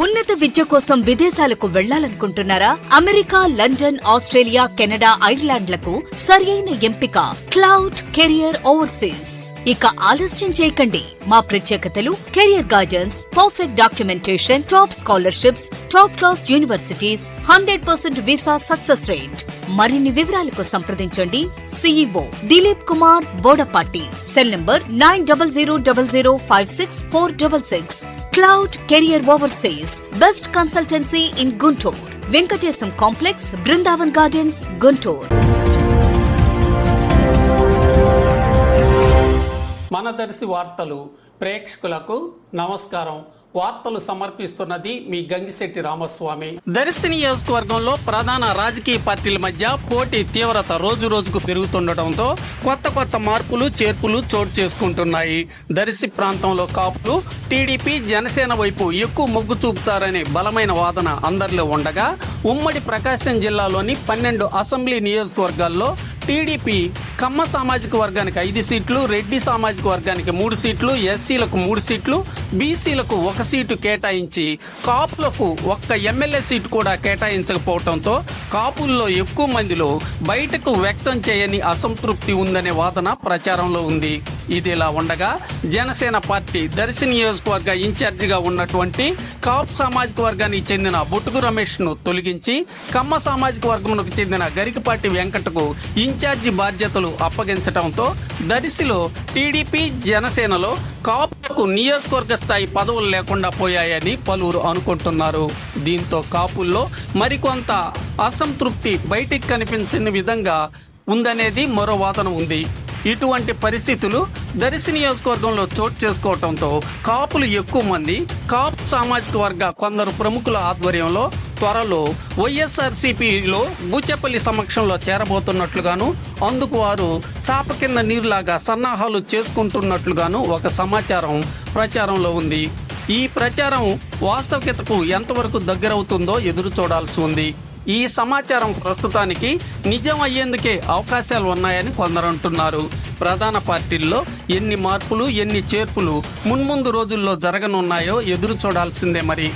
ఉన్నత విద్య కోసం విదేశాలకు వెళ్ళాలనుకుంటున్నారా? అమెరికా లండన్ ఆస్ట్రేలియా కెనడా ఐర్లాండ్లకు సరియైన ఎంపిక. Cloud career overseas. ఇక ఆలస్యం చేయకండి. మా ప్రత్యేకతలు career guidance perfect documentation top scholarships top class universities hundred percent visa success rate. మరిన్ని వివరాలకు సంప్రదించండి. CEO Dilip Kumar Bodapati. Cell number nine double zero double zero five six four double six. Cloud career overseas best consultancy in Guntur Venkatesam complex Brindavan gardens Guntur మనదర్శి వార్తలు ప్రేక్షకులకు నమస్కారం. వార్తలు సమర్పిస్తున్నది మీ గంగిశెట్టి రామస్వామి. దర్శి నియోజకవర్గంలో ప్రధాన రాజకీయ పార్టీల మధ్య పోటీ తీవ్రత రోజు రోజుకు పెరుగుతుండటంతో కొత్త కొత్త మార్పులు చేర్పులు చోటు చేసుకుంటున్నాయి. దర్శి ప్రాంతంలో కాపులు టీడీపీ జనసేన వైపు ఎక్కువ మొగ్గు చూపుతారనే బలమైన వాదన అందరిలో ఉండగా ఉమ్మడి ప్రకాశం జిల్లాలోని పన్నెండు అసెంబ్లీ నియోజకవర్గాల్లో టీడీపీ కమ్మ సామాజిక వర్గానికి ఐదు సీట్లు రెడ్డి సామాజిక వర్గానికి మూడు సీట్లు ఎస్సీలకు మూడు సీట్లు బీసీలకు ఒక సీటు కేటాయించి కాపులకు ఒక్క ఎమ్మెల్యే సీటు కూడా కేటాయించకపోవడంతో కాపుల్లో ఎక్కువ మందిలో బయటకు వ్యక్తం చేయని అసంతృప్తి ఉందనే వాదన ప్రచారంలో ఉంది. ఇదిలా ఉండగా జనసేన పార్టీ దర్శి నియోజకవర్గ ఇన్ఛార్జిగా ఉన్నటువంటి కాప్ సామాజిక వర్గానికి చెందిన బొట్టుకు రమేష్ను తొలగించి కమ్మ సామాజిక వర్గమునకు చెందిన గరికపాటి వెంకటకు ఇన్ఛార్జి బాధ్యతలు అప్పగించడంతో దర్శిలో టీడీపీ జనసేనలో కాపులకు నియోజకవర్గ స్థాయి పదవులు లేకుండా పోయాయని పలువురు అనుకుంటున్నారు. దీంతో కాపుల్లో మరికొంత అసంతృప్తి బయటికి కనిపించిన విధంగా ఉందనేది మరో వాదన ఉంది. ఇటువంటి పరిస్థితులు దరిశి నియోజకవర్గంలో చోటు చేసుకోవడంతో కాపులు ఎక్కువ మంది కాపు సామాజిక వర్గ కొందరు ప్రముఖుల ఆధ్వర్యంలో త్వరలో వైఎస్ఆర్సీపీలో బూచేపల్లి సమక్షంలో చేరబోతున్నట్లుగాను అందుకు వారు చాప కింద నీరులాగా సన్నాహాలు చేసుకుంటున్నట్లుగాను ఒక సమాచారం ప్రచారంలో ఉంది. ఈ ప్రచారం వాస్తవికతకు ఎంతవరకు దగ్గరవుతుందో ఎదురు చూడాల్సి ఉంది. ఈ సమాచారం ప్రస్తుతానికి నిజం అయ్యేందుకే అవకాశాలు ఉన్నాయని కొందరు అంటున్నారు. ప్రధాన పార్టీల్లో ఎన్ని మార్పులు ఎన్ని చేర్పులు మున్ముందు రోజుల్లో జరగనున్నాయో ఎదురు చూడాల్సిందే మరి.